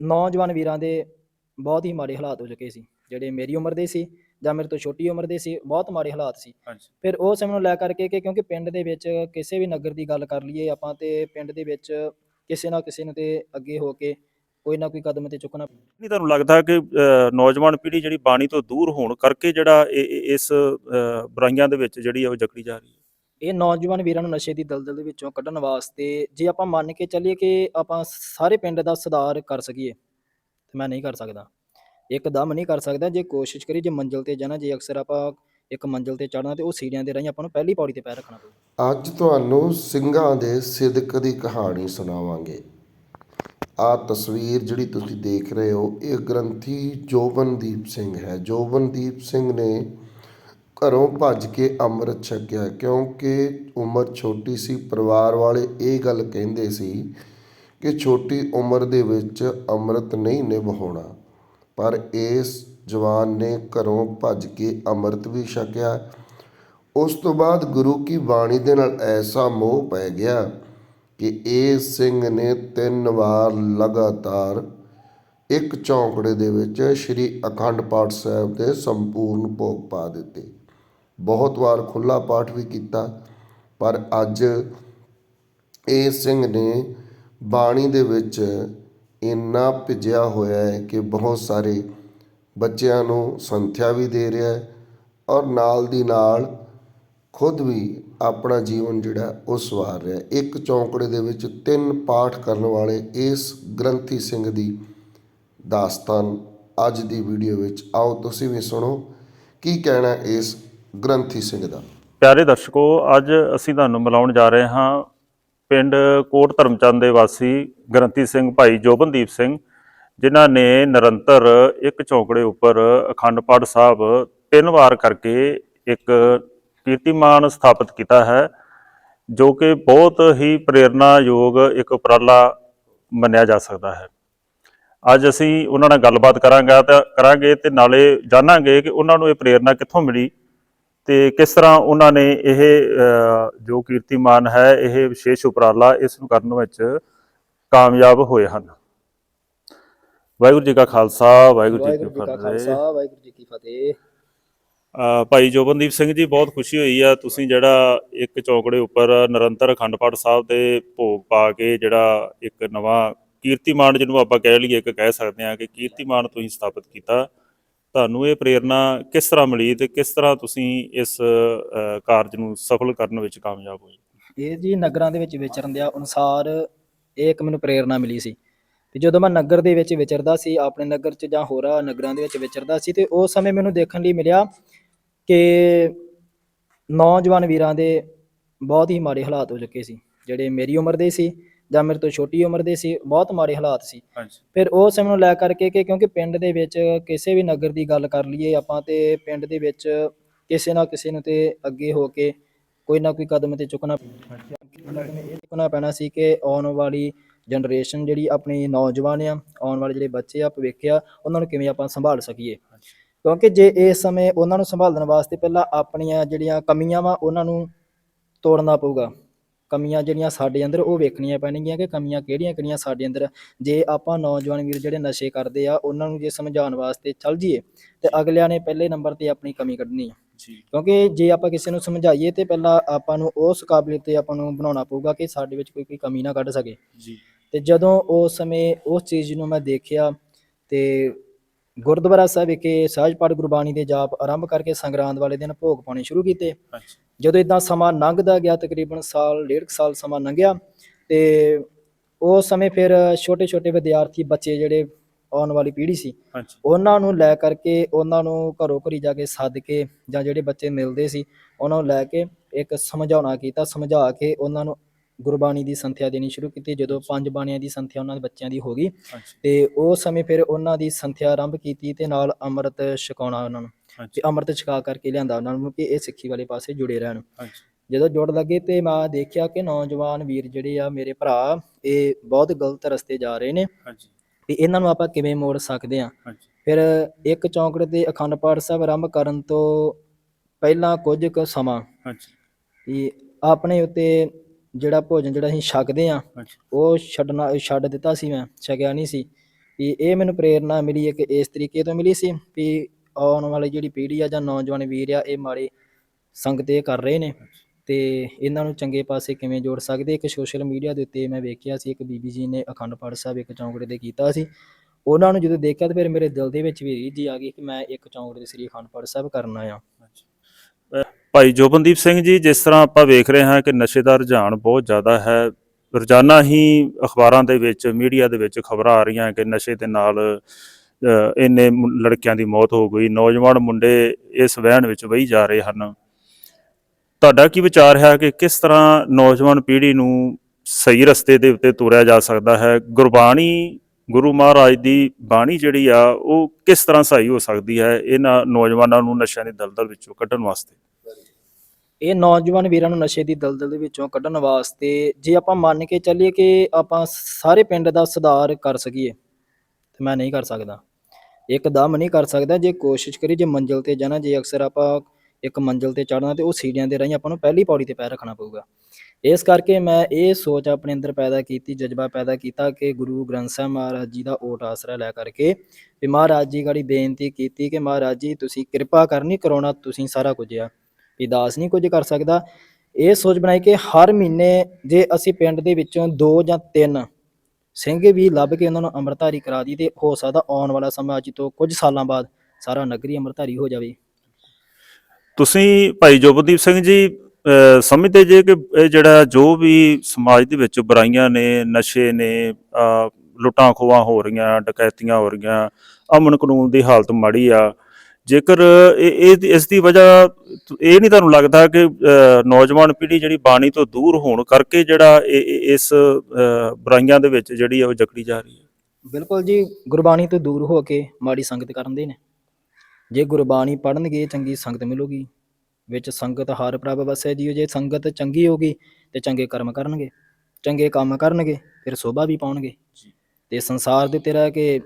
ਨੌਜਵਾਨ ਵੀਰਾਂ ਦੇ ਬਹੁਤ ਹੀ ਮਾੜੇ ਹਾਲਾਤ ਹੋ ਚੁੱਕੇ ਸੀ ਜਿਹੜੇ ਮੇਰੀ ਉਮਰ ਦੇ ਸੀ ਜਾਂ ਮੇਰੇ ਤੋਂ ਛੋਟੀ ਉਮਰ ਦੇ ਸੀ ਬਹੁਤ ਮਾੜੇ ਹਾਲਾਤ ਸੀ। ਹਾਂਜੀ। ਫਿਰ ਉਹ ਸਮੇਂ ਨੂੰ ਲੈ ਕਰਕੇ ਕਿ ਕਿਉਂਕਿ ਪਿੰਡ ਦੇ ਵਿੱਚ ਕਿਸੇ ਵੀ ਨਗਰ ਦੀ ਗੱਲ ਕਰ ਲਈਏ ਆਪਾਂ ਤੇ ਪਿੰਡ ਦੇ ਵਿੱਚ ਕਿਸੇ ਨਾ ਕਿਸੇ ਨੂੰ ਤੇ ਅੱਗੇ ਹੋ ਕੇ ਕੋਈ ਨਾ ਕੋਈ ਕਦਮ ਤੇ ਚੁੱਕਣਾ ਨਹੀਂ ਤੁਹਾਨੂੰ ਲੱਗਦਾ ਕਿ ਨੌਜਵਾਨ ਪੀੜ੍ਹੀ ਜਿਹੜੀ ਬਾਣੀ ਤੋਂ ਦੂਰ ਹੋਣ ਕਰਕੇ ਜਿਹੜਾ ਇਸ ਬੁਰਾਈਆਂ ਦੇ ਵਿੱਚ ਜਿਹੜੀ ਉਹ ਜਕੜੀ ਜਾ ਰਹੀ ਹੈ? ਇਹ ਨੌਜਵਾਨ ਵੀਰਾਂ ਨੂੰ ਨਸ਼ੇ ਦੀ ਦਲਦਲ ਦੇ ਵਿੱਚੋਂ ਕੱਢਣ ਵਾਸਤੇ ਜੇ ਆਪਾਂ ਮੰਨ ਕੇ ਚੱਲੀਏ ਕਿ ਆਪਾਂ ਸਾਰੇ ਪਿੰਡ ਦਾ ਸੁਧਾਰ ਕਰ ਸਕੀਏ, ਤੇ ਮੈਂ ਨਹੀਂ ਕਰ ਸਕਦਾ। ਇੱਕਦਮ ਨਹੀਂ ਕਰ ਸਕਦਾ, ਜੇ ਕੋਸ਼ਿਸ਼ ਕਰੀ ਜੇ ਮੰਜ਼ਿਲ ਤੇ ਜਾਣਾ, ਜੇ ਅਕਸਰ ਆਪਾਂ ਇੱਕ ਮੰਜ਼ਿਲ ਤੇ ਚੜਨਾ ਤੇ ਉਹ ਸੀੜੀਆਂ ਦੇ ਰਾਹੀਂ ਆਪਾਂ ਨੂੰ ਪਹਿਲੀ ਪੌੜੀ ਤੇ ਪੈਰ ਰੱਖਣਾ ਪਊ। ਅੱਜ ਤੁਹਾਨੂੰ ਸਿੰਘਾਂ ਦੇ ਸਿਦਕ ਦੀ ਕਹਾਣੀ ਸੁਣਾਵਾਂਗੇ। ਆ ਤਸਵੀਰ ਜਿਹੜੀ ਤੁਸੀਂ ਦੇਖ ਰਹੇ ਹੋ, ਇਹ ਗ੍ਰੰਥੀ ਜੋਬਨਦੀਪ ਸਿੰਘ ਹੈ। ਜੋਬਨਦੀਪ ਸਿੰਘ ਨੇ ਘਰੋਂ ਭੱਜ ਕੇ ਅੰਮ੍ਰਿਤ ਛਕਿਆ ਕਿਉਂਕਿ ਉਮਰ ਛੋਟੀ ਸੀ। ਪਰਿਵਾਰ ਵਾਲੇ ਇਹ ਗੱਲ ਕਹਿੰਦੇ ਸੀ ਕਿ ਛੋਟੀ ਉਮਰ ਦੇ ਵਿੱਚ ਅੰਮ੍ਰਿਤ ਨਹੀਂ ਨਿਭਾਉਣਾ ਪਰ ਇਸ ਜਵਾਨ ਨੇ ਘਰੋਂ ਭੱਜ ਕੇ ਅੰਮ੍ਰਿਤ ਵੀ ਛਕਿਆ। ਉਸ ਤੋਂ ਬਾਅਦ ਗੁਰੂ ਕੀ ਬਾਣੀ ਦੇ ਨਾਲ ਐਸਾ ਮੋਹ ਪੈ ਗਿਆ ਕਿ ਇਹ ਸਿੰਘ ਨੇ ਤਿੰਨ ਵਾਰ ਲਗਾਤਾਰ ਇੱਕ ਚੌਂਕੜੇ ਦੇ ਵਿੱਚ ਸ੍ਰੀ ਅਖੰਡ ਪਾਠ ਸਾਹਿਬ ਦੇ ਸੰਪੂਰਨ ਭੋਗ ਪਾ ਦਿੱਤੇ। ਬਹੁਤ ਵਾਰ ਖੁੱਲਾ ਪਾਠ ਵੀ ਕੀਤਾ, ਪਰ ਅੱਜ ਇਹ ਸਿੰਘ ਨੇ ਬਾਣੀ ਦੇ ਵਿੱਚ ਇੰਨਾ ਭਿੱਜਿਆ ਹੋਇਆ ਹੈ ਕਿ ਬਹੁਤ ਸਾਰੇ ਬੱਚਿਆਂ ਨੂੰ ਸੰਥਿਆ ਵੀ ਦੇ ਰਿਹਾ ਹੈ ਔਰ ਨਾਲ ਦੀ ਨਾਲ ਖੁਦ ਵੀ ਆਪਣਾ ਜੀਵਨ ਜਿਹੜਾ ਉਹ ਸਵਾਰ ਰਿਹਾ ਇੱਕ ਚੌਂਕੜੇ ਦੇ ਵਿੱਚ ਤਿੰਨ ਪਾਠ ਕਰਨ ਵਾਲੇ ਇਸ ਗ੍ਰੰਥੀ ਸਿੰਘ ਦੀ ਦਾਸਤਾਨ ਅੱਜ ਦੀ ਵੀਡੀਓ ਵਿੱਚ। ਆਓ ਤੁਸੀਂ ਵੀ ਸੁਣੋ, ਕੀ ਕਹਿਣਾ ਇਸ ਗ੍ਰੰਥੀ ਸਿੰਘ ਦਾ। ਪਿਆਰੇ ਦਰਸ਼ਕੋ, ਅੱਜ ਅਸੀਂ ਤੁਹਾਨੂੰ ਮਿਲਾਉਣ ਜਾ ਰਹੇ ਹਾਂ ਪਿੰਡ ਕੋਟ ਧਰਮਚੰਦ ਦੇ ਵਾਸੀ ਗ੍ਰੰਥੀ ਸਿੰਘ ਭਾਈ ਜੋਬਨਦੀਪ ਸਿੰਘ, ਜਿਨ੍ਹਾਂ ਨੇ ਨਿਰੰਤਰ ਇੱਕ ਚੌਂਕੜੇ ਉੱਪਰ ਅਖੰਡ ਪਾਠ ਸਾਹਿਬ ਤਿੰਨ ਵਾਰ ਕਰਕੇ ਇੱਕ ਕੀਰਤੀਮਾਨ ਸਥਾਪਿਤ ਕੀਤਾ ਹੈ, ਜੋ ਕਿ ਬਹੁਤ ਹੀ ਪ੍ਰੇਰਨਾਯੋਗ ਇੱਕ ਉਪਰਾਲਾ ਮੰਨਿਆ ਜਾ ਸਕਦਾ ਹੈ। ਅੱਜ ਅਸੀਂ ਉਹਨਾਂ ਨਾਲ ਗੱਲਬਾਤ ਕਰਾਂਗਾ ਤਾਂ ਕਰਾਂਗੇ ਤੇ ਨਾਲੇ ਜਾਣਾਂਗੇ ਕਿ ਉਹਨਾਂ ਨੂੰ ਇਹ ਪ੍ਰੇਰਨਾ ਕਿੱਥੋਂ ਮਿਲੀ ਤੇ ਕਿਸ ਤਰ੍ਹਾਂ ਉਹਨਾਂ ਨੇ ਇਹ ਜੋ ਕੀਰਤੀਮਾਨ ਹੈ ਇਹ ਵਿਸ਼ੇਸ਼ ਉਪਰਾਲਾ ਇਸ ਨੂੰ ਕਰਨ ਵਿੱਚ ਕਾਮਯਾਬ ਹੋਏ ਹਨ। ਵਾਹਿਗੁਰੂ ਜੀ ਕਾ ਖਾਲਸਾ ਵਾਹਿਗੁਰੂ ਜੀ ਕੀ ਫਤਿਹ। ਵਾਹਿਗੁਰੂ ਜੀ ਕੀ ਫਤਿਹ। ਭਾਈ ਜੋਬਨਦੀਪ ਸਿੰਘ ਜੀ ਬਹੁਤ ਖੁਸ਼ੀ ਹੋਈ ਆ। ਤੁਸੀਂ ਜਿਹੜਾ ਇੱਕ ਚੌਕੜੇ ਉੱਪਰ ਨਿਰੰਤਰ ਅਖੰਡ ਪਾਠ ਸਾਹਿਬ ਦੇ ਭੋਗ ਪਾ ਕੇ ਜਿਹੜਾ ਇੱਕ ਨਵਾਂ ਕੀਰਤੀਮਾਨ ਜਿਹਨੂੰ ਆਪਾਂ ਕਹਿ ਲਈਏ ਇੱਕ ਕਹਿ ਸਕਦੇ ਹਾਂ ਕਿ ਕੀਰਤੀਮਾਨ ਤੁਸੀਂ ਸਥਾਪਿਤ ਕੀਤਾ। ਤੁਹਾਨੂੰ ਇਹ ਪ੍ਰੇਰਣਾ ਕਿਸ ਤਰ੍ਹਾਂ ਮਿਲੀ ਤੇ ਕਿਸ ਤਰ੍ਹਾਂ ਤੁਸੀਂ ਇਸ ਕਾਰਜ ਨੂੰ ਸਫਲ ਕਰਨ ਵਿੱਚ ਕਾਮਯਾਬ ਹੋਏ? ਇਹ ਜੀ ਨਗਰਾਂ ਦੇ ਵਿੱਚ ਵਿਚਰਨ ਦੇ ਅਨੁਸਾਰ ਇਹ ਇੱਕ ਮੈਨੂੰ ਪ੍ਰੇਰਣਾ ਮਿਲੀ ਸੀ। ਤੇ ਜਦੋਂ ਮੈਂ ਨਗਰ ਦੇ ਵਿੱਚ ਵਿਚਰਦਾ ਸੀ, ਆਪਣੇ ਨਗਰ 'ਚ ਜਾਂ ਹੋਰਾਂ ਨਗਰਾਂ ਦੇ ਵਿੱਚ ਵਿਚਰਦਾ ਸੀ ਤੇ ਉਸ ਸਮੇਂ ਮੈਨੂੰ ਦੇਖਣ ਲਈ ਮਿਲਿਆ ਕਿ ਨੌਜਵਾਨ ਵੀਰਾਂ ਦੇ ਬਹੁਤ ਹੀ ਮਾੜੇ ਹਾਲਾਤ ਹੋ ਚੁੱਕੇ ਸੀ, ਜਿਹੜੇ ਮੇਰੀ ਉਮਰ ਦੇ ਸੀ ਜਾਂ ਮੇਰੇ ਤੋਂ ਛੋਟੀ ਉਮਰ ਦੇ ਸੀ ਬਹੁਤ ਮਾੜੇ ਹਾਲਾਤ ਸੀ। ਹਾਂਜੀ। ਫਿਰ ਉਹ ਸਮੇਂ ਨੂੰ ਲੈ ਕਰਕੇ ਕਿ ਕਿਉਂਕਿ ਪਿੰਡ ਦੇ ਵਿੱਚ ਕਿਸੇ ਵੀ ਨਗਰ ਦੀ ਗੱਲ ਕਰ ਲਈਏ ਆਪਾਂ ਤੇ ਪਿੰਡ ਦੇ ਵਿੱਚ ਕਿਸੇ ਨਾ ਕਿਸੇ ਨੂੰ ਤੇ ਅੱਗੇ ਹੋ ਕੇ ਕੋਈ ਨਾ ਕੋਈ ਕਦਮ ਤੇ ਚੁੱਕਣਾ ਇਹ ਚੁੱਕਣਾ ਪੈਣਾ ਸੀ ਕਿ ਆਉਣ ਵਾਲੀ ਜਨਰੇਸ਼ਨ ਜਿਹੜੀ ਆਪਣੀ ਨੌਜਵਾਨ ਆ ਆਉਣ ਵਾਲੇ ਜਿਹੜੇ ਬੱਚੇ ਆ ਭਵਿੱਖ ਆ ਉਹਨਾਂ ਨੂੰ ਕਿਵੇਂ ਆਪਾਂ ਸੰਭਾਲ ਸਕੀਏ। ਕਿਉਂਕਿ ਜੇ ਇਸ ਸਮੇਂ ਉਹਨਾਂ ਨੂੰ ਸੰਭਾਲਣ ਵਾਸਤੇ ਪਹਿਲਾਂ ਆਪਣੀਆਂ ਜਿਹੜੀਆਂ ਕਮੀਆਂ ਵਾ ਉਹਨਾਂ ਨੂੰ ਤੋੜਨਾ ਪਊਗਾ। ਕਮੀਆਂ ਜਿਹੜੀਆਂ ਸਾਡੇ ਅੰਦਰ ਉਹ ਵੇਖਣੀਆਂ ਪੈਣਗੀਆਂ ਕਿ ਕਮੀਆਂ ਕਿਹੜੀਆਂ ਕਿਹੜੀਆਂ ਸਾਡੇ ਅੰਦਰ। ਜੇ ਆਪਾਂ ਨੌਜਵਾਨ ਵੀਰ ਜਿਹੜੇ ਨਸ਼ੇ ਕਰਦੇ ਆ ਉਹਨਾਂ ਨੂੰ ਜੇ ਸਮਝਾਉਣ ਵਾਸਤੇ ਚੱਲ ਜੀਏ ਤੇ ਅਗਲਿਆਂ ਨੇ ਪਹਿਲੇ ਨੰਬਰ ਤੇ ਆਪਣੀ ਕਮੀ ਕੱਢਣੀ ਜੀ। ਕਿਉਂਕਿ ਜੇ ਆਪਾਂ ਕਿਸੇ ਨੂੰ ਸਮਝਾਈਏ ਤੇ ਪਹਿਲਾਂ ਆਪਾਂ ਨੂੰ ਉਸ ਕਾਬਲੀਅਤ ਤੇ ਆਪਾਂ ਨੂੰ ਬਣਾਉਣਾ ਪਊਗਾ ਕਿ ਸਾਡੇ ਵਿੱਚ ਕੋਈ ਕੋਈ ਕਮੀ ਨਾ ਕੱਢ ਸਕੇ। ਜੀ। ਤੇ ਜਦੋਂ ਉਸ ਸਮੇਂ ਉਸ ਚੀਜ਼ ਨੂੰ ਮੈਂ ਦੇਖਿਆ ਤੇ ਗੁਰਦੁਆਰਾ ਸਾਹਿਬ ਵਿਖੇ ਸਹਿਜ ਪਾਠ ਗੁਰਬਾਣੀ ਦੇ ਜਾਪ ਆਰੰਭ ਕਰਕੇ ਸੰਗਰਾਂਦ ਵਾਲੇ ਦਿਨ ਭੋਗ ਪਾਉਣੇ ਸ਼ੁਰੂ ਕੀਤੇ। ਜਦੋਂ ਇਦਾਂ ਸਮਾਂ ਲੰਘਦਾ ਗਿਆ ਤਕਰੀਬਨ ਸਾਲ ਡੇਢ ਸਾਲ ਸਮਾਂ ਲੰਘਿਆ ਤੇ ਉਸ ਸਮੇਂ ਫਿਰ ਛੋਟੇ ਛੋਟੇ ਵਿਦਿਆਰਥੀ ਬੱਚੇ ਜਿਹੜੇ ਆਉਣ ਵਾਲੀ ਪੀੜ੍ਹੀ ਸੀ ਉਹਨਾਂ ਨੂੰ ਲੈ ਕਰਕੇ ਉਹਨਾਂ ਨੂੰ ਘਰੋਂ ਘਰੀ ਜਾ ਕੇ ਸੱਦ ਕੇ ਜਾਂ ਜਿਹੜੇ ਬੱਚੇ ਮਿਲਦੇ ਸੀ ਉਹਨਾਂ ਨੂੰ ਲੈ ਕੇ ਇੱਕ ਸਮਝਾਉਣਾ ਕੀਤਾ ਸਮਝਾ ਕੇ ਉਹਨਾਂ ਨੂੰ ਗੁਰਬਾਣੀ ਦੀ ਸੰਥਿਆ ਦੇਣੀ ਸ਼ੁਰੂ ਕੀਤੀ ਜਦੋਂ ਪੰਜ ਬਾਣੀਆਂ ਦੀ ਸੰਥਿਆ ਉਹਨਾਂ ਦੇ ਬੱਚਿਆਂ ਦੀ ਹੋ ਗਈ। ਤੇ ਉਸ ਸਮੇਂ ਫਿਰ ਉਹਨਾਂ ਦੀ ਸੰਥਿਆ ਆਰੰਭ ਕੀਤੀ ਤੇ ਨਾਲ ਅੰਮ੍ਰਿਤ ਛਕਾਉਣਾ ਉਹਨਾਂ ਨੂੰ ਤੇ ਅੰਮ੍ਰਿਤ ਛਕਾ ਕਰਕੇ ਲਿਆਂਦਾ ਉਹਨਾਂ ਨੂੰ ਕਿ ਇਹ ਸਿੱਖੀ ਵਾਲੇ ਪਾਸੇ ਜੁੜੇ ਰਹਿਣ। ਜਦੋਂ ਜੁੜ ਲੱਗੇ ਤੇ ਮੈਂ ਦੇਖਿਆ ਕਿ ਨੌਜਵਾਨ ਵੀਰ ਜਿਹੜੇ ਆ ਮੇਰੇ ਭਰਾ ਇਹ ਬਹੁਤ ਗਲਤ ਰਸਤੇ ਜਾ ਰਹੇ ਨੇ। ਹਾਂਜੀ। ਤੇ ਇਹਨਾਂ ਨੂੰ ਆਪਾਂ ਕਿਵੇਂ ਮੋੜ ਸਕਦੇ ਆ ਫਿਰ ਇੱਕ ਚੌਂਕੜੇ ਤੇ ਅਖੰਡ ਪਾਠ ਸਾਹਿਬ ਆਰੰਭ ਕਰਨ ਤੋਂ ਪਹਿਲਾਂ ਕੁਝ ਕੁ ਸਮਾਂ ਹਾਂਜੀ। ਵੀ ਆਪਣੇ ਉੱਤੇ ਜਿਹੜਾ ਭੋਜਨ ਜਿਹੜਾ ਅਸੀਂ ਛਕਦੇ ਆ ਉਹ ਛੱਡਣਾ ਛੱਡ ਦਿੱਤਾ ਸੀ ਮੈਂ ਛਕਿਆ ਨਹੀਂ ਸੀ। ਵੀ ਇਹ ਮੈਨੂੰ ਪ੍ਰੇਰਣਾ ਮਿਲੀ ਇੱਕ ਇਸ ਤਰੀਕੇ ਤੋਂ ਮਿਲੀ ਸੀ ਵੀ ਆਉਣ ਵਾਲੀ ਜਿਹੜੀ ਪੀੜ੍ਹੀ ਆ ਜਾਂ ਨੌਜਵਾਨ ਵੀਰ ਆ ਇਹ ਮਾੜੇ ਸੰਗਤ ਇਹ ਕਰ ਰਹੇ ਨੇ। ਤੇ ਇਹਨਾਂ ਨੂੰ ਚੰਗੇ ਪਾਸੇ ਕਿਵੇਂ ਜੋੜ ਸਕਦੇ? ਇੱਕ ਸੋਸ਼ਲ ਮੀਡੀਆ ਦੇ ਉੱਤੇ ਮੈਂ ਵੇਖਿਆ ਸੀ ਇੱਕ ਬੀਬੀ ਜੀ ਨੇ ਅਖੰਡ ਪਾਠ ਸਾਹਿਬ ਇੱਕ ਚੌਂਕੜੇ ਤੇ ਕੀਤਾ ਸੀ। ਉਹਨਾਂ ਨੂੰ ਜਦੋਂ ਦੇਖਿਆ ਤਾਂ ਫਿਰ ਮੇਰੇ ਦਿਲ ਦੇ ਵਿੱਚ ਵੀ ਰੀਝ ਜੀ ਆ ਗਈ ਕਿ ਮੈਂ ਇੱਕ ਚੌਂਕੜੇ ਦੇ ਸ੍ਰੀ ਅਖੰਡ ਪਾਠ ਸਾਹਿਬ ਕਰਨਾ ਆ ਭਾਈ ਜੋਬਨਦੀਪ ਸਿੰਘ ਜੀ, ਜਿਸ ਤਰ੍ਹਾਂ ਆਪਾਂ ਵੇਖ ਰਹੇ ਹਾਂ ਕਿ ਨਸ਼ੇ ਦਾ ਰੁਝਾਨ ਬਹੁਤ ਜ਼ਿਆਦਾ ਹੈ, ਰੋਜ਼ਾਨਾ ਹੀ ਅਖਬਾਰਾਂ ਦੇ ਵਿੱਚ, ਮੀਡੀਆ ਦੇ ਵਿੱਚ ਖਬਰਾਂ ਆ ਰਹੀਆਂ ਕਿ ਨਸ਼ੇ ਦੇ ਨਾਲ ਇੰਨੇ ਲੜਕਿਆਂ ਦੀ ਮੌਤ ਹੋ ਗਈ, ਨੌਜਵਾਨ ਮੁੰਡੇ ਇਸ ਵਹਿਣ ਵਿੱਚ ਵਹੀ ਜਾ ਰਹੇ ਹਨ। ਤੁਹਾਡਾ ਕੀ ਵਿਚਾਰ ਹੈ ਕਿ ਕਿਸ ਤਰ੍ਹਾਂ ਨੌਜਵਾਨ ਪੀੜ੍ਹੀ ਨੂੰ ਸਹੀ ਰਸਤੇ ਦੇ ਉੱਤੇ ਤੋਰਿਆ ਜਾ ਸਕਦਾ ਹੈ? ਗੁਰਬਾਣੀ ਗੁਰੂ ਮਹਾਰਾਜ ਦੀ ਬਾਣੀ ਜਿਹੜੀ ਆ, ਉਹ ਕਿਸ ਤਰ੍ਹਾਂ ਸਹੀ ਹੋ ਸਕਦੀ ਹੈ ਇਹਨਾਂ ਨੌਜਵਾਨਾਂ ਨੂੰ ਨਸ਼ਿਆਂ ਦੀ ਦਲਦਲ ਵਿੱਚੋਂ ਕੱਢਣ ਵਾਸਤੇ? ਇਹ ਨੌਜਵਾਨ ਵੀਰਾਂ ਨੂੰ ਨਸ਼ੇ ਦੀ ਦਲਦਲ ਦੇ ਵਿੱਚੋਂ ਕੱਢਣ ਵਾਸਤੇ ਜੇ ਆਪਾਂ ਮੰਨ ਕੇ ਚੱਲੀਏ ਕਿ ਆਪਾਂ ਸਾਰੇ ਪਿੰਡ ਦਾ ਸੁਧਾਰ ਕਰ ਸਕੀਏ, ਤੇ ਮੈਂ ਨਹੀਂ ਕਰ ਸਕਦਾ। ਇੱਕਦਮ ਨਹੀਂ ਕਰ ਸਕਦਾ, ਜੇ ਕੋਸ਼ਿਸ਼ ਕਰੀ ਜੇ ਮੰਜ਼ਿਲ ਤੇ ਜਾਣਾ, ਜੇ ਅਕਸਰ ਆਪਾਂ ਇੱਕ ਮੰਜ਼ਿਲ ਤੇ ਚੜਨਾ ਤੇ ਉਹ ਸੀੜੀਆਂ ਦੇ ਰਾਹੀਂ ਆਪਾਂ ਨੂੰ ਪਹਿਲੀ ਪੌੜੀ ਤੇ ਪੈਰ ਰੱਖਣਾ ਪਊਗਾ। ਇਸ ਕਰਕੇ ਮੈਂ ਇਹ ਸੋਚ ਆਪਣੇ ਅੰਦਰ ਪੈਦਾ ਕੀਤੀ, ਜਜ਼ਬਾ ਪੈਦਾ ਕੀਤਾ ਕਿ ਗੁਰੂ ਗ੍ਰੰਥ ਸਾਹਿਬ ਮਹਾਰਾਜ ਜੀ ਦਾ ਓਟ ਆਸਰਾ ਲੈ ਕਰਕੇ ਵੀ ਮਹਾਰਾਜ ਜੀ ਗਾੜੀ ਬੇਨਤੀ ਕੀਤੀ ਕਿ ਮਹਾਰਾਜ ਜੀ, ਤੁਸੀਂ ਕਿਰਪਾ ਕਰਨੀ ਕਰਾਉਣਾ ਤੁਸੀਂ ਸਾਰਾ ਕੁਝ ਆ। ਵੀ ਦਾਸ ਨਹੀਂ ਕੁਝ ਕਰ ਸਕਦਾ। ਇਹ ਸੋਚ ਬਣਾਈ ਕਿ ਹਰ ਮਹੀਨੇ ਜੇ ਅਸੀਂ ਪਿੰਡ ਦੇ ਵਿੱਚੋਂ ਦੋ ਜਾਂ ਤਿੰਨ ਸਿੰਘ ਵੀ ਲੱਭ ਕੇ ਉਹਨਾਂ ਨੂੰ ਅੰਮ੍ਰਿਤਧਾਰੀ ਕਰਾ ਦੀ ਤੇ ਹੋ ਸਕਦਾ ਆਉਣ ਵਾਲਾ ਸਮਾਂ ਅੱਜ ਤੋਂ ਕੁਝ ਸਾਲਾਂ ਬਾਅਦ ਸਾਰਾ ਨਗਰੀ ਅੰਮ੍ਰਿਤਧਾਰੀ ਹੋ ਜਾਵੇ। ਤੁਸੀਂ ਭਾਈ ਜੋਬਨਦੀਪ ਸਿੰਘ ਜੀ ਸਮਝਦੇ ਜੇ ਕਿ ਇਹ ਜਿਹੜਾ ਜੋ ਵੀ ਸਮਾਜ ਦੇ ਵਿੱਚ ਬੁਰਾਈਆਂ ਨੇ, ਨਸ਼ੇ ਨੇ ਅਹ ਲੁੱਟਾਂ ਖੋਹਾਂ ਹੋ ਰਹੀਆਂ, ਡਕੈਤੀਆਂ ਹੋ ਰਹੀਆਂ, ਅਮਨ ਕਾਨੂੰਨ ਦੀ ਹਾਲਤ ਮਾੜੀ ਆ। ਜੇਕਰ ਇਹ ਇਹ, ਇਸ ਦੀ ਵਜ੍ਹਾ ਇਹ ਨਹੀਂ ਤੁਹਾਨੂੰ ਲੱਗਦਾ ਕਿ ਨੌਜਵਾਨ ਪੀੜ੍ਹੀ ਜਿਹੜੀ ਬਾਣੀ ਤੋਂ ਦੂਰ ਹੋਣ ਕਰਕੇ ਜਿਹੜਾ ਇਸ ਬੁਰਾਈਆਂ ਦੇ ਵਿੱਚ ਜਿਹੜੀ ਉਹ ਜਕੜੀ ਜਾ ਰਹੀ ਹੈ? ਬਿਲਕੁਲ ਜੀ, ਗੁਰਬਾਣੀ ਤੋਂ ਦੂਰ ਹੋ ਕੇ ਮਾੜੀ ਸੰਗਤ ਕਰਦੇ ਨੇ। ਜੇ ਗੁਰਬਾਣੀ ਪੜ੍ਹਨਗੇ, ਚੰਗੀ ਸੰਗਤ ਮਿਲੂਗੀ। ਵਿੱਚ ਸੰਗਤ ਹਰ ਪ੍ਰਭ ਵਸੈ ਜੀਓ, ਜੇ ਸੰਗਤ ਚੰਗੀ ਹੋਗੀ ਤੇ ਚੰਗੇ ਕਰਮ ਕਰਨਗੇ। ਚੰਗੇ ਕੰਮ ਕਰਨਗੇ, ਫਿਰ ਸੋਭਾ ਵੀ ਪਾਉਣਗੇ। ਤੇ ਸੰਸਾਰ ਦੇ ਉੱਤੇ ਰਹਿ ਕੇ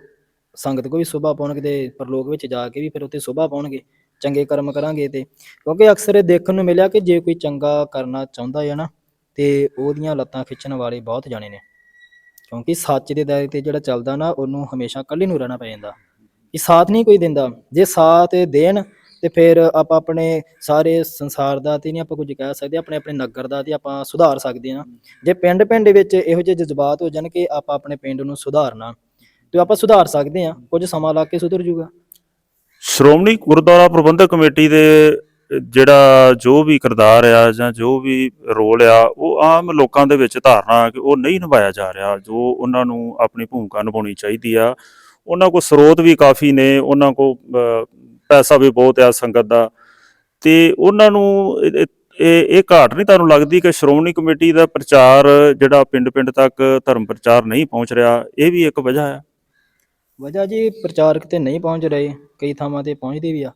ਸੰਗਤ ਕੋਈ ਸੋਭਾ ਪਾਉਣਗੇ ਤੇ ਪਰਲੋਕ ਵਿੱਚ ਜਾ ਕੇ ਵੀ ਫਿਰ ਉੱਥੇ ਸੋਭਾ ਪਾਉਣਗੇ। ਚੰਗੇ ਕਰਮ ਕਰਾਂਗੇ ਤੇ। ਕਿਉਂਕਿ ਅਕਸਰ ਇਹ ਦੇਖਣ ਨੂੰ ਮਿਲਿਆ ਕਿ ਜੇ ਕੋਈ ਚੰਗਾ ਕਰਨਾ ਚਾਹੁੰਦਾ ਹੈ ਨਾ, ਤੇ ਉਹਦੀਆਂ ਲੱਤਾਂ ਖਿੱਚਣ ਵਾਲੇ ਬਹੁਤ ਜਾਣੇ ਨੇ। ਕਿਉਂਕਿ ਸੱਚ ਦੇ ਦਾਇਰੇ ਤੇ ਜਿਹੜਾ ਚੱਲਦਾ ਨਾ, ਉਹਨੂੰ ਹਮੇਸ਼ਾ ਇਕੱਲੇ ਨੂੰ ਰਹਿਣਾ ਪੈ ਜਾਂਦਾ। ਇਹ ਸਾਥ ਨਹੀਂ ਕੋਈ ਦਿੰਦਾ। ਜੇ ਸਾਥ ਦੇਣ, ਤੇ ਫਿਰ ਆਪਾਂ ਆਪਣੇ ਸਾਰੇ ਸੰਸਾਰ ਦਾ ਤੇ ਨਹੀਂ ਆਪਾਂ ਕੁਝ ਕਹਿ ਸਕਦੇ, ਆਪਣੇ ਆਪਣੇ ਨਗਰ ਦਾ ਤੇ ਆਪਾਂ ਸੁਧਾਰ ਸਕਦੇ ਹਾਂ। ਜੇ ਪਿੰਡ ਪਿੰਡ ਵਿੱਚ ਇਹੋ ਜਿਹੇ ਜਜ਼ਬਾਤ ਹੋ ਜਾਣ ਕਿ ਆਪਾਂ ਆਪਣੇ ਪਿੰਡ ਨੂੰ ਸੁਧਾਰਨਾ, ਤੇ ਆਪਾਂ ਸੁਧਾਰ ਸਕਦੇ ਹਾਂ। ਕੁਝ ਸਮਾਂ ਲਾ ਕੇ ਸੁਧਰ ਜੂਗਾ। ਸ਼੍ਰੋਮਣੀ ਗੁਰਦੁਆਰਾ ਪ੍ਰਬੰਧਕ ਕਮੇਟੀ ਦੇ ਜਿਹੜਾ ਜੋ ਵੀ ਕਿਰਦਾਰ ਆ ਜਾਂ ਜੋ ਵੀ ਰੋਲ ਆ, ਉਹ ਆਮ ਲੋਕਾਂ ਦੇ ਵਿੱਚ ਧਾਰਨਾ ਕਿ ਉਹ ਨਹੀਂ ਨਿਭਾਇਆ ਜਾ ਰਿਹਾ, ਜੋ ਉਹਨਾਂ ਨੂੰ ਆਪਣੀ ਭੂਮਿਕਾ ਨਿਭਾਉਣੀ ਚਾਹੀਦੀ ਆ। ਉਹਨਾਂ ਕੋਲ ਸਰੋਤ ਵੀ ਕਾਫੀ ਨੇ, ਉਹਨਾਂ ਕੋਲ ਪੈਸਾ ਵੀ ਬਹੁਤ ਆ ਸੰਗਤ ਦਾ। ਤੇ ਉਹਨਾਂ ਨੂੰ ਇਹ ਇਹ ਘਾਟ ਨਹੀਂ ਤੁਹਾਨੂੰ ਲੱਗਦੀ ਕਿ ਸ਼੍ਰੋਮਣੀ ਕਮੇਟੀ ਦਾ ਪ੍ਰਚਾਰ ਜਿਹੜਾ ਪਿੰਡ-ਪਿੰਡ ਤੱਕ ਧਰਮ ਪ੍ਰਚਾਰ ਨਹੀਂ ਪਹੁੰਚ ਰਿਹਾ, ਇਹ ਵੀ ਇੱਕ ਵਜ੍ਹਾ ਆ। ਵਜ੍ਹਾ ਜੀ ਪ੍ਰਚਾਰਕ ਤੇ ਨਹੀਂ ਪਹੁੰਚ ਰਹੇ ਕਈ ਥਾਵਾਂ ਤੇ ਪਹੁੰਚਦੇ ਵੀ ਆ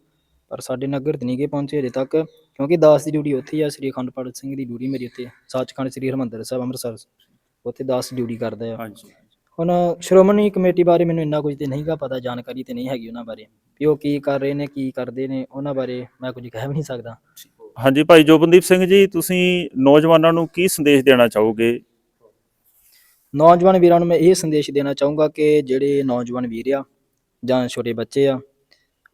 ਪਰ ਸਾਡੇ ਨਗਰ ਤੇ ਨਹੀਂ ਗਏ ਪਹੁੰਚੇ ਹਜੇ ਤੱਕ ਕਿਉਂਕਿ ਦਾਸ ਦੀ ਡਿਊਟੀ ਉੱਥੇ ਆ ਸ੍ਰੀ ਅਖੰਡ ਪਾਠ ਸਿੰਘ ਦੀ ਡਿਊਟੀ ਮੇਰੀ ਉੱਥੇ ਆ। ਸੱਚਖੰਡ ਸ੍ਰੀ ਹਰਿਮੰਦਰ ਸਾਹਿਬ ਅੰਮ੍ਰਿਤਸਰ ਉੱਥੇ ਦਾਸ ਡਿਊਟੀ ਕਰਦਾ ਆ। ਹਾਂਜੀ। ਹੁਣ ਸ਼੍ਰੋਮਣੀ ਕਮੇਟੀ ਬਾਰੇ ਮੈਨੂੰ ਇੰਨਾ ਕੁਝ ਤੇ ਨਹੀਂਗਾ ਪਤਾ ਜਾਣਕਾਰੀ ਤੇ ਨਹੀਂ ਹੈਗੀ ਉਹਨਾਂ ਬਾਰੇ ਵੀ ਉਹ ਕੀ ਕਰ ਰਹੇ ਨੇ ਕੀ ਕਰਦੇ ਨੇ ਉਹਨਾਂ ਬਾਰੇ ਮੈਂ ਕੁਝ ਕਹਿ ਵੀ ਨਹੀਂ ਸਕਦਾ। ਹਾਂਜੀ ਭਾਈ ਜੋਬਨਦੀਪ ਸਿੰਘ ਜੀ ਤੁਸੀਂ ਨੌਜਵਾਨਾਂ ਨੂੰ ਕੀ ਸੰਦੇਸ਼ ਦੇਣਾ ਚਾਹੋਗੇ? ਨੌਜਵਾਨ ਵੀਰਾਂ ਨੂੰ ਮੈਂ ਇਹ ਸੰਦੇਸ਼ ਦੇਣਾ ਚਾਹੂੰਗਾ ਕਿ ਜਿਹੜੇ ਨੌਜਵਾਨ ਵੀਰ ਆ ਜਾਂ ਛੋਟੇ ਬੱਚੇ ਆ,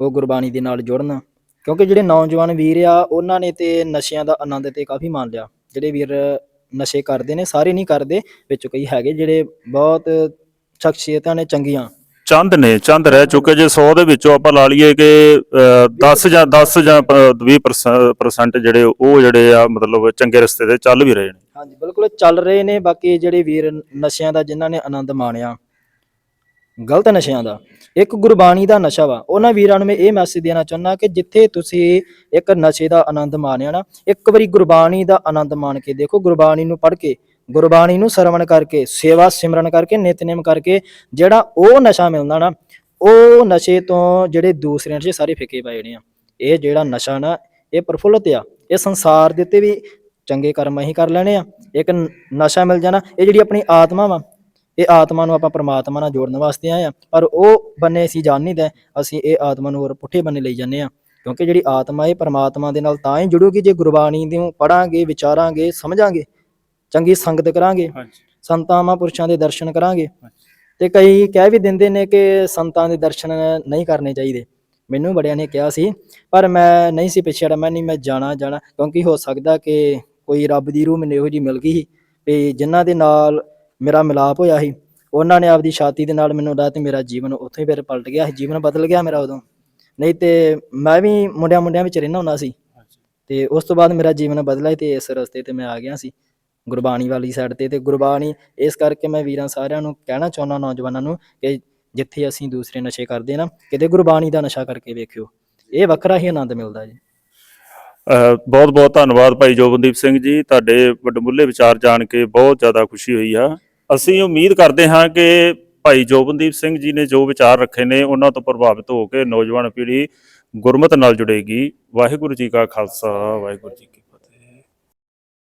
ਉਹ ਗੁਰਬਾਣੀ ਦੇ ਨਾਲ ਜੁੜਨ, ਕਿਉਂਕਿ ਜਿਹੜੇ ਨੌਜਵਾਨ ਵੀਰ ਆ, ਉਹਨਾਂ ਨੇ ਤੇ ਨਸ਼ਿਆਂ ਦਾ ਆਨੰਦ ਤੇ ਕਾਫੀ ਮਾਣ ਲਿਆ। ਜਿਹੜੇ ਵੀਰ ਨਸ਼ੇ ਕਰਦੇ ਨੇ, ਸਾਰੇ ਨਹੀਂ ਕਰਦੇ, ਵਿੱਚ ਕਈ ਹੈਗੇ ਜਿਹੜੇ ਬਹੁਤ ਸ਼ਖਸੀਅਤਾਂ ਨੇ, ਚੰਗੀਆਂ। ਚੰਦ ਨੇ, ਚੰਦ ਰਹਿ ਚੁੱਕੇ ਜੇ 100 ਦੇ ਵਿੱਚੋਂ ਆਪਾਂ ਲਾ ਲਈਏ ਕਿ 10 ਜਾਂ 10 ਜਾਂ 20% ਜਿਹੜੇ ਉਹ ਜਿਹੜੇ ਆ, ਮਤਲਬ ਚੰਗੇ ਰਸਤੇ ਤੇ ਚੱਲ ਵੀ ਰਹੇ ਨੇ। ਹਾਂਜੀ, ਬਿਲਕੁਲ ਚੱਲ ਰਹੇ ਨੇ, ਬਾਕੀ ਜਿਹੜੇ ਵੀਰ ਨਸ਼ਿਆਂ ਦਾ ਜਿਨ੍ਹਾਂ ਨੇ ਆਨੰਦ ਮਾਣਿਆ, ਗਲਤ ਨਸ਼ਿਆਂ ਦਾ, ਇੱਕ ਗੁਰਬਾਣੀ ਦਾ ਨਸ਼ਾ ਵਾ, ਉਹਨਾਂ ਵੀਰਾਂ ਨੂੰ ਮੈਂ ਇਹ ਮੈਸੇਜ ਦੇਣਾ ਚਾਹੁੰਦਾ ਕਿ ਜਿੱਥੇ ਤੁਸੀਂ ਇੱਕ ਨਸ਼ੇ ਦਾ ਆਨੰਦ ਮਾਣਿਆ ਨਾ, ਇੱਕ ਵਾਰੀ ਗੁਰਬਾਣੀ ਦਾ ਆਨੰਦ ਮਾਣ ਕੇ ਦੇਖੋ, ਗੁਰਬਾਣੀ ਨੂੰ ਪੜ੍ਹ ਕੇ ਗੁਰਬਾਣੀ ਨੂੰ ਸਰਵਣ ਕਰਕੇ, ਸੇਵਾ ਸਿਮਰਨ ਕਰਕੇ, ਨਿਤਨੇਮ ਕਰਕੇ ਜਿਹੜਾ ਉਹ ਨਸ਼ਾ ਮਿਲਦਾ ਨਾ, ਉਹ ਨਸ਼ੇ ਤੋਂ ਜਿਹੜੇ ਦੂਸਰੇ ਨਸ਼ੇ ਸਾਰੇ ਫਿੱਕੇ ਪੈ ਜਾਣੇ ਆ। ਇਹ ਜਿਹੜਾ ਨਸ਼ਾ ਨਾ, ਇਹ ਪ੍ਰਫੁੱਲਤ ਆ। ਇਹ ਸੰਸਾਰ ਦੇ ਉੱਤੇ ਵੀ ਚੰਗੇ ਕਰਮ ਅਸੀਂ ਕਰ ਲੈਣੇ ਆ। ਇੱਕ ਨਸ਼ਾ ਮਿਲ ਜਾਣਾ, ਇਹ ਜਿਹੜੀ ਆਪਣੀ ਆਤਮਾ ਵਾ, ਇਹ ਆਤਮਾ ਨੂੰ ਆਪਾਂ ਪ੍ਰਮਾਤਮਾ ਨਾਲ ਜੋੜਨ ਵਾਸਤੇ ਆਏ ਆ। ਪਰ ਉਹ ਬੰਨੇ ਅਸੀਂ ਜਾਣ ਨਹੀਂ ਦੇ, ਅਸੀਂ ਇਹ ਆਤਮਾ ਨੂੰ ਹੋਰ ਪੁੱਠੇ ਬੰਨੇ ਲਈ ਜਾਂਦੇ ਆ। ਕਿਉਂਕਿ ਜਿਹੜੀ ਆਤਮਾ ਇਹ ਪ੍ਰਮਾਤਮਾ ਦੇ ਨਾਲ ਤਾਂ ਹੀ ਜੁੜੂਗੀ, ਜੇ ਗੁਰਬਾਣੀ ਨੂੰ ਪੜਾਂਗੇ, ਵਿਚਾਰਾਂਗੇ, ਸਮਝਾਂਗੇ। ਚੰਗੀ ਸੰਗਤ ਕਰਾਂਗੇ ਸੰਤਾਂ ਮਹਾਂਪੁਰਸ਼ਾਂ ਦੇ ਦਰਸ਼ਨ ਕਰਾਂਗੇ। ਤੇ ਕਈ ਕਹਿ ਵੀ ਦਿੰਦੇ ਨੇ ਕਿ ਸੰਤਾਂ ਦੇ ਦਰਸ਼ਨ ਨਹੀਂ ਕਰਨੇ ਚਾਹੀਦੇ। ਮੈਨੂੰ ਬੜਿਆਂ ਨੇ ਕਿਹਾ ਸੀ ਪਰ ਮੈਂ ਨਹੀਂ ਸੀ ਪਿੱਛੇ ਮੈਂ ਨਹੀਂ ਮੈਂ ਜਾਣਾ ਜਾਣਾ ਕਿਉਂਕਿ ਹੋ ਸਕਦਾ ਕਿ ਕੋਈ ਰੱਬ ਦੀ ਰੂਹ ਮੈਨੂੰ ਇਹੋ ਜੀ ਮਿਲ ਗਈ ਸੀ ਵੀ ਜਿਨ੍ਹਾਂ ਦੇ ਨਾਲ ਮੇਰਾ ਮਿਲਾਪ ਹੋਇਆ ਸੀ ਉਹਨਾਂ ਨੇ ਆਪਦੀ ਛਾਤੀ ਦੇ ਨਾਲ ਮੈਨੂੰ ਡਾ ਤੇ ਮੇਰਾ ਜੀਵਨ ਉੱਥੇ ਹੀ ਫਿਰ ਪਲਟ ਗਿਆ ਸੀ ਜੀਵਨ ਬਦਲ ਗਿਆ ਮੇਰਾ ਉਦੋਂ। ਨਹੀਂ ਤੇ ਮੈਂ ਵੀ ਮੁੰਡਿਆਂ ਮੁੰਡਿਆਂ ਵਿੱਚ ਰਹਿਣਾ ਹੁੰਦਾ ਸੀ। ਤੇ ਉਸ ਤੋਂ ਬਾਅਦ ਮੇਰਾ ਜੀਵਨ ਬਦਲਿਆ ਤੇ ਇਸ ਰਸਤੇ ਤੇ ਮੈਂ ਆ ਗਿਆ ਸੀ। ਗੁਰਬਾਣੀ ਵਾਲੀ ਸਾਈਡ ਤੇ ਤੇ ਗੁਰਬਾਣੀ, ਇਸ ਕਰਕੇ ਮੈਂ ਵੀਰਾਂ ਸਾਰਿਆਂ ਨੂੰ ਕਹਿਣਾ ਚਾਹੁੰਦਾ ਨੌਜਵਾਨਾਂ ਨੂੰ ਕਿ ਜਿੱਥੇ ਅਸੀਂ ਦੂਸਰੇ ਨਸ਼ੇ ਕਰਦੇ ਨਾ, ਕਿਤੇ ਗੁਰਬਾਣੀ ਦਾ ਨਸ਼ਾ ਕਰਕੇ ਵੇਖਿਓ। ਇਹ ਵੱਖਰਾ ਹੀ ਆਨੰਦ ਮਿਲਦਾ ਜੀ। ਬਹੁਤ ਬਹੁਤ ਧੰਨਵਾਦ ਭਾਈ ਜੋਬਨਦੀਪ ਸਿੰਘ ਜੀ, ਤੁਹਾਡੇ ਵੱਡਮੁੱਲੇ ਵਿਚਾਰ ਜਾਣ ਕੇ ਬਹੁਤ ਜ਼ਿਆਦਾ ਖੁਸ਼ੀ ਹੋਈ ਆ। ਅਸੀਂ ਉਮੀਦ ਕਰਦੇ ਹਾਂ ਕਿ ਭਾਈ ਜੋਬਨਦੀਪ ਸਿੰਘ ਜੀ ਨੇ ਜੋ ਵਿਚਾਰ ਰੱਖੇ ਨੇ, ਉਹਨਾਂ ਤੋਂ ਪ੍ਰਭਾਵਿਤ ਹੋ ਕੇ ਨੌਜਵਾਨ ਪੀੜ੍ਹੀ ਗੁਰਮਤ ਨਾਲ ਜੁੜੇਗੀ। ਵਾਹਿਗੁਰੂ ਜੀ ਕਾ ਖਾਲਸਾ, ਵਾਹਿਗੁਰੂ ਜੀ